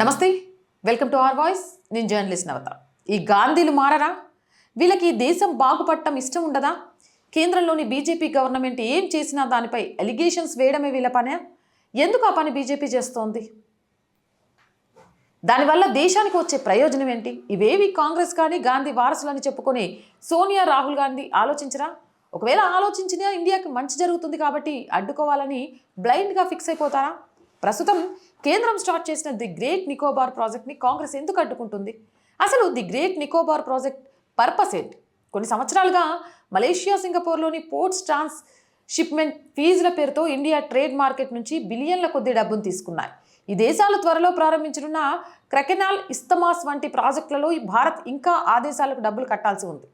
నమస్తే welcome to our voice. నేను journalist నవత. ఈ గాంధీలు మారరా? వీళ్ళకి ఈ దేశం బాగుపడటం ఇష్టం ఉండదా? కేంద్రంలోని బీజేపీ గవర్నమెంట్ ఏం చేసినా దానిపై ఎలిగేషన్స్ వేయడమే వీళ్ళ పనే? ఎందుకు ఆ పని బీజేపీ చేస్తోంది? దానివల్ల దేశానికి వచ్చే ప్రయోజనం ఏంటి? ఇవేవి కాంగ్రెస్ కానీ గాంధీ వారసులని చెప్పుకొని సోనియా రాహుల్ గాంధీ ఆలోచించరా? ఒకవేళ ఆలోచించినా ఇండియాకి మంచి జరుగుతుంది కాబట్టి అడ్డుకోవాలని బ్లైండ్గా ఫిక్స్ అయిపోతారా? ప్రస్తుతం కేంద్రం స్టార్ట్ చేసిన ది గ్రేట్ నికోబార్ ప్రాజెక్ట్ని కాంగ్రెస్ ఎందుకు అడ్డుకుంటుంది? అసలు the great Nicobar project purpose ఏంటి? కొన్ని సంవత్సరాలుగా మలేషియా సింగపూర్లోని పోర్ట్స్ ట్రాన్స్ షిప్మెంట్ ఫీజుల పేరుతో ఇండియా ట్రేడ్ మార్కెట్ నుంచి బిలియన్ల కొద్ది డబ్బును తీసుకున్నాయి. ఈ దేశాలు త్వరలో ప్రారంభించనున్న క్రకెనాల్ ఇస్తమాస్ వంటి ప్రాజెక్టులలో ఈ భారత్ ఇంకా ఆ దేశాలకు డబ్బులు కట్టాల్సి ఉంది.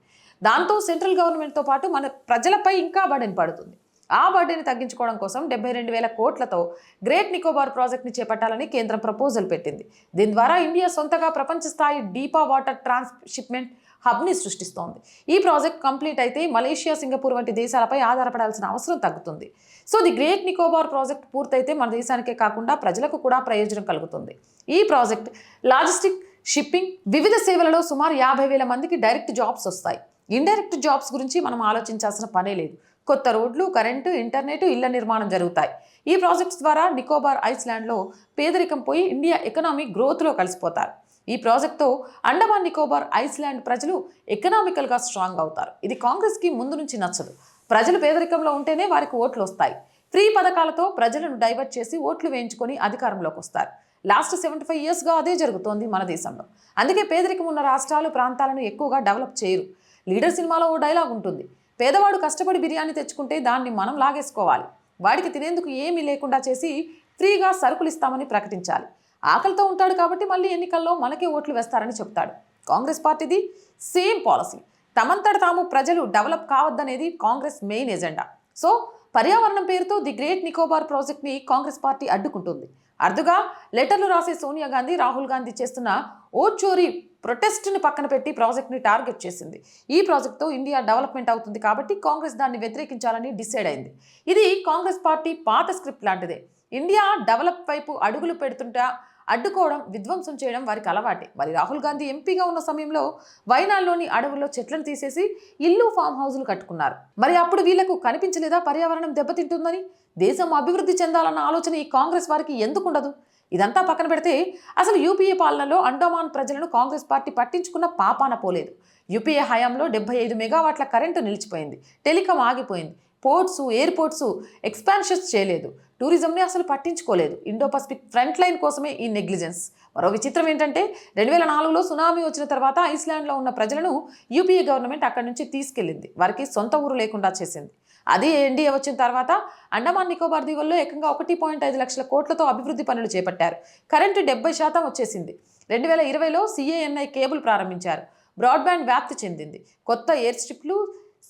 దాంతో సెంట్రల్ గవర్నమెంట్తో పాటు మన ప్రజలపై ఇంకా బర్డెన్ పడుతుంది. ఆ బర్డెన్ తగ్గించుకోవడం కోసం డెబ్బై రెండు వేల కోట్లతో గ్రేట్ నికోబార్ ప్రాజెక్ట్ని చేపట్టాలని కేంద్రం ప్రపోజల్ పెట్టింది. దీని ద్వారా ఇండియా సొంతగా ప్రపంచ స్థాయి డీపా వాటర్ ట్రాన్స్షిప్మెంట్ హబ్ని సృష్టిస్తోంది. ఈ ప్రాజెక్ట్ కంప్లీట్ అయితే మలేషియా సింగపూర్ వంటి దేశాలపై ఆధారపడాల్సిన అవసరం తగ్గుతుంది. So the great Nicobar project పూర్తయితే మన దేశానికే కాకుండా ప్రజలకు కూడా ప్రయోజనం కలుగుతుంది. ఈ ప్రాజెక్ట్ లాజిస్టిక్ షిప్పింగ్ వివిధ సేవలలో సుమారు యాభై వేల మందికి డైరెక్ట్ జాబ్స్ వస్తాయి. ఇండైరెక్ట్ జాబ్స్ గురించి మనం ఆలోచించాల్సిన పనే లేదు. కొత్త రోడ్లు కరెంటు ఇంటర్నెట్ ఇళ్ళ నిర్మాణం జరుగుతాయి. ఈ ప్రాజెక్ట్స్ ద్వారా నికోబార్ ఐస్లాండ్లో పేదరికం పోయి ఇండియా ఎకనామిక్ గ్రోత్లో కలిసిపోతారు. ఈ ప్రాజెక్ట్తో అండమాన్ నికోబార్ ఐస్లాండ్ ప్రజలు ఎకనామికల్గా స్ట్రాంగ్ అవుతారు. ఇది కాంగ్రెస్కి ముందు నుంచి నచ్చదు. ప్రజలు పేదరికంలో ఉంటేనే వారికి ఓట్లు వస్తాయి. ఫ్రీ పథకాలతో ప్రజలను డైవర్ట్ చేసి ఓట్లు వేయించుకొని అధికారంలోకి వస్తారు. లాస్ట్ సెవెంటీ ఫైవ్ ఇయర్స్గా అదే జరుగుతోంది మన దేశంలో. అందుకే పేదరికం ఉన్న రాష్ట్రాలు ప్రాంతాలను ఎక్కువగా డెవలప్ చేయరు. లీడర్ సినిమాలో ఓ డైలాగ్ ఉంటుంది. పేదవాడు కష్టపడి బిర్యానీ తెచ్చుకుంటే దాన్ని మనం లాగేసుకోవాలి. వాడికి తినేందుకు ఏమీ లేకుండా చేసి ఫ్రీగా సరుకులు ఇస్తామని ప్రకటించాలి. ఆకలితో ఉంటాడు కాబట్టి మళ్ళీ ఎన్నికల్లో మనకే ఓట్లు వేస్తారని చెప్తాడు. కాంగ్రెస్ పార్టీది సేమ్ పాలసీ. తమంతట తాము ప్రజలు డెవలప్ కావద్దనేది కాంగ్రెస్ మెయిన్ ఎజెండా. సో పర్యావరణం పేరుతో ది గ్రేట్ నికోబార్ ప్రాజెక్ట్ని కాంగ్రెస్ పార్టీ అడ్డుకుంటుంది. అరుదుగా లెటర్లు రాసే సోనియా గాంధీ రాహుల్ గాంధీ చేస్తున్న ఓట్ చోరీ ప్రొటెస్ట్ని పక్కన పెట్టి ప్రాజెక్ట్ని టార్గెట్ చేసింది. ఈ ప్రాజెక్ట్తో ఇండియా డెవలప్మెంట్ అవుతుంది కాబట్టి కాంగ్రెస్ దాన్ని వ్యతిరేకించాలని డిసైడ్ అయింది. ఇది కాంగ్రెస్ పార్టీ పాత స్క్రిప్ట్ లాంటిదే. ఇండియా డెవలప్ వైపు అడుగులు పెడుతుంటా అడ్డుకోవడం విధ్వంసం చేయడం వారికి అలవాటే. మరి రాహుల్ గాంధీ ఎంపీగా ఉన్న సమయంలో వైనాల్లోని అడవుల్లో చెట్లను తీసేసి ఇల్లు ఫామ్ హౌజులు కట్టుకున్నారు. మరి అప్పుడు వీళ్ళకు కనిపించలేదా పర్యావరణం దెబ్బతింటుందని? దేశం అభివృద్ధి చెందాలన్న ఆలోచన ఈ కాంగ్రెస్ వారికి ఎందుకు ఉండదు ఇదంతా పక్కన పెడితే అసలు యూపీఏ పాలనలో అండమాన్ ప్రజలను కాంగ్రెస్ పార్టీ పట్టించుకున్న పాపాన పోలేదు. యూపీఏ హయాంలో డెబ్బై ఐదు మెగావాట్ల కరెంటు నిలిచిపోయింది. టెలికాం ఆగిపోయింది. పోర్ట్స్ ఎయిర్పోర్ట్స్ ఎక్స్పాన్షన్స్ చేయలేదు. టూరిజంని అసలు పట్టించుకోలేదు. ఇండో పసిఫిక్ ఫ్రంట్ లైన్ కోసమే ఈ నెగ్లిజెన్స్. మరో విచిత్రం ఏంటంటే రెండు వేల నాలుగులో సునామీ వచ్చిన తర్వాత ఐస్లాండ్లో ఉన్న ప్రజలను యూపీఏ గవర్నమెంట్ అక్కడి నుంచి తీసుకెళ్ళింది. వారికి సొంత ఊరు లేకుండా చేసింది. అదే ఎన్డీఏ వచ్చిన తర్వాత అండమాన్ నికోబార్ దీవుల్లో ఏకంగా ఒకటి పాయింట్ ఐదు లక్షల కోట్లతో అభివృద్ధి పనులు చేపట్టారు. కరెంటు డెబ్బై శాతం వచ్చేసింది. రెండు వేల ఇరవైలో సిఏఎన్ఐ కేబుల్ ప్రారంభించారు. బ్రాడ్బ్యాండ్ వ్యాప్తి చెందింది. కొత్త ఎయిర్ స్ట్రిప్లు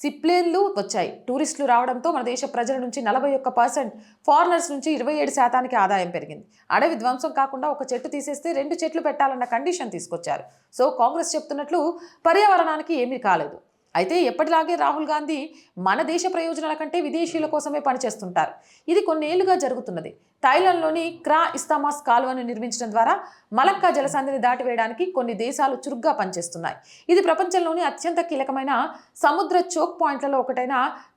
సిప్లేన్లు వచ్చాయి. టూరిస్టులు రావడంతో మన దేశ ప్రజల నుంచి నలభై ఒక్క పర్సెంట్ ఫారినర్స్ నుంచి ఇరవై ఏడు శాతానికి ఆదాయం పెరిగింది. అడవి ధ్వంసం కాకుండా ఒక చెట్టు తీసేస్తే రెండు చెట్లు పెట్టాలన్న కండిషన్ తీసుకొచ్చారు. సో కాంగ్రెస్ చెప్తున్నట్లు పర్యావరణానికి ఏమీ కాలేదు. అయితే ఎప్పటిలాగే రాహుల్ గాంధీ మన దేశ ప్రయోజనాల కంటే విదేశీయుల కోసమే పనిచేస్తుంటారు. ఇది కొన్నేళ్ళుగా జరుగుతున్నది. థాయిలాండ్లోని క్రా ఇస్తామాస్ కాలువను నిర్మించడం ద్వారా మలక్కా జలసంధిని దాటివేయడానికి కొన్ని దేశాలు చురుగ్గా పనిచేస్తున్నాయి. ఇది ప్రపంచంలోని అత్యంత కీలకమైన సముద్ర చోక్ పాయింట్లలో ఒకటైన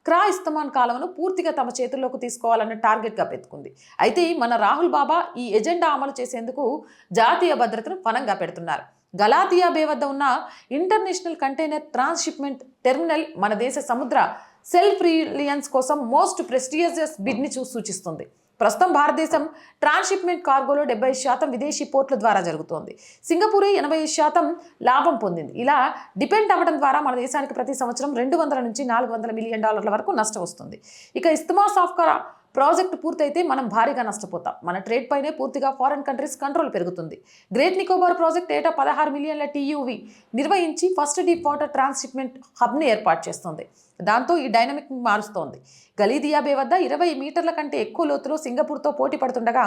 క్రా ఇస్తమాన్ కాలువను పూర్తిగా తమ చేతుల్లోకి తీసుకోవాలన్న టార్గెట్గా పెట్టుకుంది. అయితే మన రాహుల్ బాబా ఈ ఎజెండా అమలు చేసేందుకు జాతీయ భద్రతను పనంగా పెడుతున్నారు. గలాతియా బే వద్ద ఉన్న ఇంటర్నేషనల్ కంటైనర్ ట్రాన్స్షిప్మెంట్ టెర్మినల్ మన దేశ సముద్ర సెల్ఫ్ రిలియన్స్ కోసం మోస్ట్ ప్రెస్టిజియస్ బిడ్ని చూ సూచిస్తుంది. ప్రస్తుతం భారతదేశం ట్రాన్స్షిప్మెంట్ కార్గోలో డెబ్బై శాతం విదేశీ పోర్టుల ద్వారా జరుగుతోంది. సింగపూరే ఎనభై శాతం లాభం పొందింది. ఇలా డిపెండ్ అవ్వడం ద్వారా మన దేశానికి ప్రతి సంవత్సరం రెండు వందల నుంచి నాలుగు వందల మిలియన్ డాలర్ల వరకు నష్టం వస్తుంది. ఇక ఇస్తమా సాఫ్ట్వేర్ ప్రాజెక్ట్ పూర్తయితే మనం భారీగా నష్టపోతాం. మన ట్రేడ్ పైనే పూర్తిగా ఫారెన్ కంట్రీస్ కంట్రోల్ పెరుగుతుంది. గ్రేట్ నికోబార్ ప్రాజెక్ట్ ఏటా పదహారు మిలియన్ల టీయూవి నిర్వహించి ఫస్ట్ డీప్ వాటర్ ట్రాన్స్షిప్మెంట్ హబ్ని ఏర్పాటు చేస్తుంది. దాంతో ఈ డైనమిక్ మారుస్తోంది. గలీదియా బే వద్ద ఇరవై మీటర్ల కంటే ఎక్కువ లోతులో సింగపూర్తో పోటీ పడుతుండగా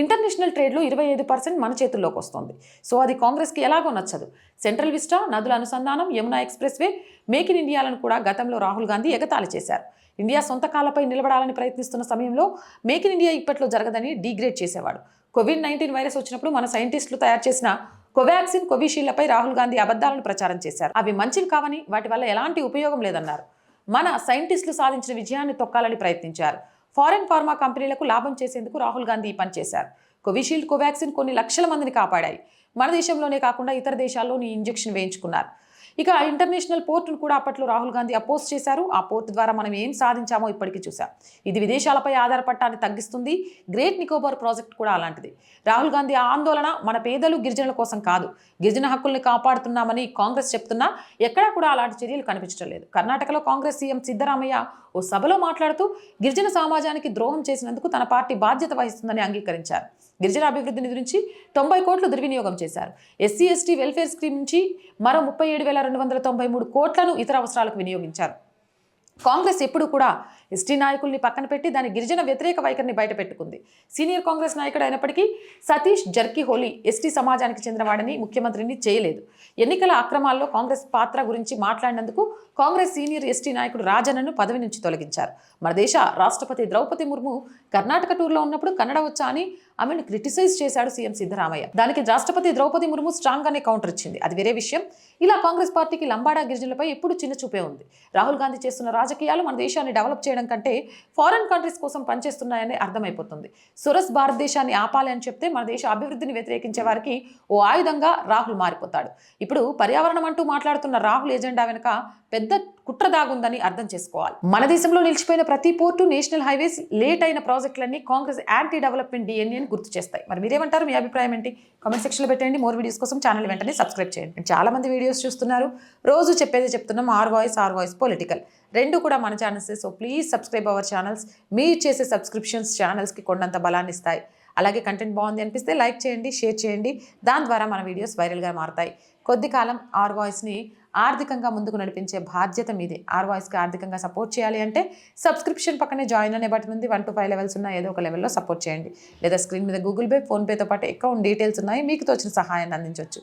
ఇంటర్నేషనల్ ట్రేడ్లో ఇరవై ఐదు పర్సెంట్ మన చేతుల్లోకి వస్తుంది. సో అది కాంగ్రెస్కి ఎలాగో నచ్చదు. సెంట్రల్ విస్టా నదుల అనుసంధానం Yamuna expressway make in ఇండియాలను కూడా గతంలో రాహుల్ గాంధీ ఎగతాళి చేశారు. ఇండియా సొంత కాలపై నిలబడాలని ప్రయత్నిస్తున్న సమయంలో మేక్ ఇన్ ఇండియా ఇప్పట్లో జరగదని డిగ్రేడ్ చేసేవాడు. కోవిడ్ నైన్టీన్ వైరస్ వచ్చినప్పుడు మన సైంటిస్టులు తయారు చేసిన కోవాక్సిన్ కోవిషీల్డ్లపై రాహుల్ గాంధీ అబద్ధాలను ప్రచారం చేశారు. అవి మంచివి కావని వాటి వల్ల ఎలాంటి ఉపయోగం లేదన్నారు. మన సైంటిస్టులు సాధించిన విజయాన్ని తొక్కాలని ప్రయత్నించారు. ఫారెన్ ఫార్మా కంపెనీలకు లాభం చేసేందుకు రాహుల్ గాంధీ ఈ పని చేశారు. కోవిషీల్డ్ కోవాక్సిన్ కొన్ని లక్షల మందిని కాపాడాయి. మన దేశంలోనే కాకుండా ఇతర దేశాల్లోని ఈ ఇంజెక్షన్ వేయించుకున్నారు. ఇక ఇంటర్నేషనల్ పోర్టును కూడా అప్పట్లో రాహుల్ గాంధీ అపోజ్ చేశారు. ఆ పోర్టు ద్వారా మనం ఏం సాధించామో ఇప్పటికీ చూసాం ఇది విదేశాలపై ఆధారపడటాన్ని తగ్గిస్తుంది. గ్రేట్ నికోబార్ ప్రాజెక్ట్ కూడా అలాంటిది. రాహుల్ గాంధీ ఆందోళన మన పేదలు గిరిజనుల కోసం కాదు. గిరిజన హక్కుల్ని కాపాడుతున్నామని కాంగ్రెస్ చెప్తున్నా ఎక్కడా కూడా అలాంటి చర్యలు కనిపించడం లేదు. కర్ణాటకలో కాంగ్రెస్ సీఎం సిద్ధరామయ్య ఓ సభలో మాట్లాడుతూ గిరిజన సమాజానికి ద్రోహం చేసినందుకు తన పార్టీ బాధ్యత వహిస్తుందని అంగీకరించారు. గిరిజన అభివృద్ధి నిధి నుంచి తొంభై కోట్లు దుర్వినియోగం చేశారు. ఎస్సీ ఎస్టీ వెల్ఫేర్ స్కీమ్ నుంచి మరో ముప్పై ఏడు వేల రెండు వందల తొంభై మూడు కోట్లను ఇతర అవసరాలకు వినియోగించారు. కాంగ్రెస్ ఎప్పుడు కూడా ఎస్టీ నాయకుల్ని పక్కన పెట్టి దాని గిరిజన వ్యతిరేక వైఖరిని బయటపెట్టుకుంది సీనియర్ కాంగ్రెస్ నాయకుడు అయినప్పటికీ సతీష్ జర్కిహోలీ ఎస్టీ సమాజానికి చెందినవాడని ముఖ్యమంత్రిని చేయలేదు. ఎన్నికల అక్రమాల్లో కాంగ్రెస్ పాత్ర గురించి మాట్లాడినందుకు కాంగ్రెస్ సీనియర్ ఎస్టీ నాయకుడు రాజన్నను పదవి నుంచి తొలగించారు. మన దేశ రాష్ట్రపతి ద్రౌపది ముర్ము కర్ణాటక టూర్లో ఉన్నప్పుడు కన్నడ వచ్చా అని ఆమెను క్రిటిసైజ్ చేశాడు సీఎం సిద్ధరామయ్య. దానికి రాష్ట్రపతి ద్రౌపది ముర్ము స్ట్రాంగ్ అనే కౌంటర్ ఇచ్చింది. అది వేరే విషయం. ఇలా కాంగ్రెస్ పార్టీకి లంబాడా గిరిజనులపై ఎప్పుడు చిన్న చూపే ఉంది. రాహుల్ గాంధీ చేస్తున్న రాజకీయాలు మన దేశాన్ని డెవలప్ చేయడం కంటే ఫారెన్ కంట్రీస్ కోసం పనిచేస్తున్నాయని అర్థమైపోతుంది. సురస్ భారతదేశాన్ని ఆపాలి అని చెప్తే మన దేశ అభివృద్ధిని వ్యతిరేకించే వారికి ఓ ఆయుధంగా రాహుల్ మారిపోతాడు. ఇప్పుడు పర్యావరణం అంటూ మాట్లాడుతున్న రాహుల్ ఎజెండా వెనుక పెద్ద కుట్ర దాగుందని అర్థం చేసుకోవాలి. మన దేశంలో నిలిచిపోయిన ప్రతి పోర్టు నేషనల్ హైవేస్ లేట్ అయిన ప్రాజెక్టులన్నీ కాంగ్రెస్ యాంటీ డెవలప్మెంట్ డిఎన్ఏని గుర్తు చేస్తాయి. మరి మీరేమంటారు? మీ అభిప్రాయం ఏంటి? కామెంట్ సెక్షన్లో పెట్టండి. మోర్ వీడియోస్ కోసం ఛానల్ వెంటనే సబ్స్క్రైబ్ చేయండి. చాలా మంది వీడియోస్ చూస్తున్నారు. రోజు చెప్పేది చెప్తున్నాం. Our voice our voice political. రెండు కూడా మన channels so please subscribe our channels మీరు చేసే సబ్స్క్రిప్షన్స్ ఛానల్స్కి కొండంత బలాన్ని ఇస్తాయి. అలాగే కంటెంట్ బాగుంది అనిపిస్తే లైక్ చేయండి షేర్ చేయండి. దాని ద్వారా మన వీడియోస్ వైరల్గా మారుతాయి. కొద్ది కాలం ఆర్ వాయిస్ని ఆర్థికంగా ముందుకు నడిపించే బాధ్యత మీదే. ఆర్ వాయిస్కి ఆర్థికంగా సపోర్ట్ చేయాలి అంటే సబ్స్క్రిప్షన్ పక్కనే జాయిన్ అనే బటన్ ఉంది. వన్ టు ఫైవ్ లెవెల్స్ ఉన్న ఏదో ఒక లెవెల్లో సపోర్ట్ చేయండి. లేదా స్క్రీన్ మీద గూగుల్ పే ఫోన్పేతో పాటు అకౌంట్ డీటెయిల్స్ ఉన్నాయి. మీకు తోచిన సహాయాన్ని అందించవచ్చు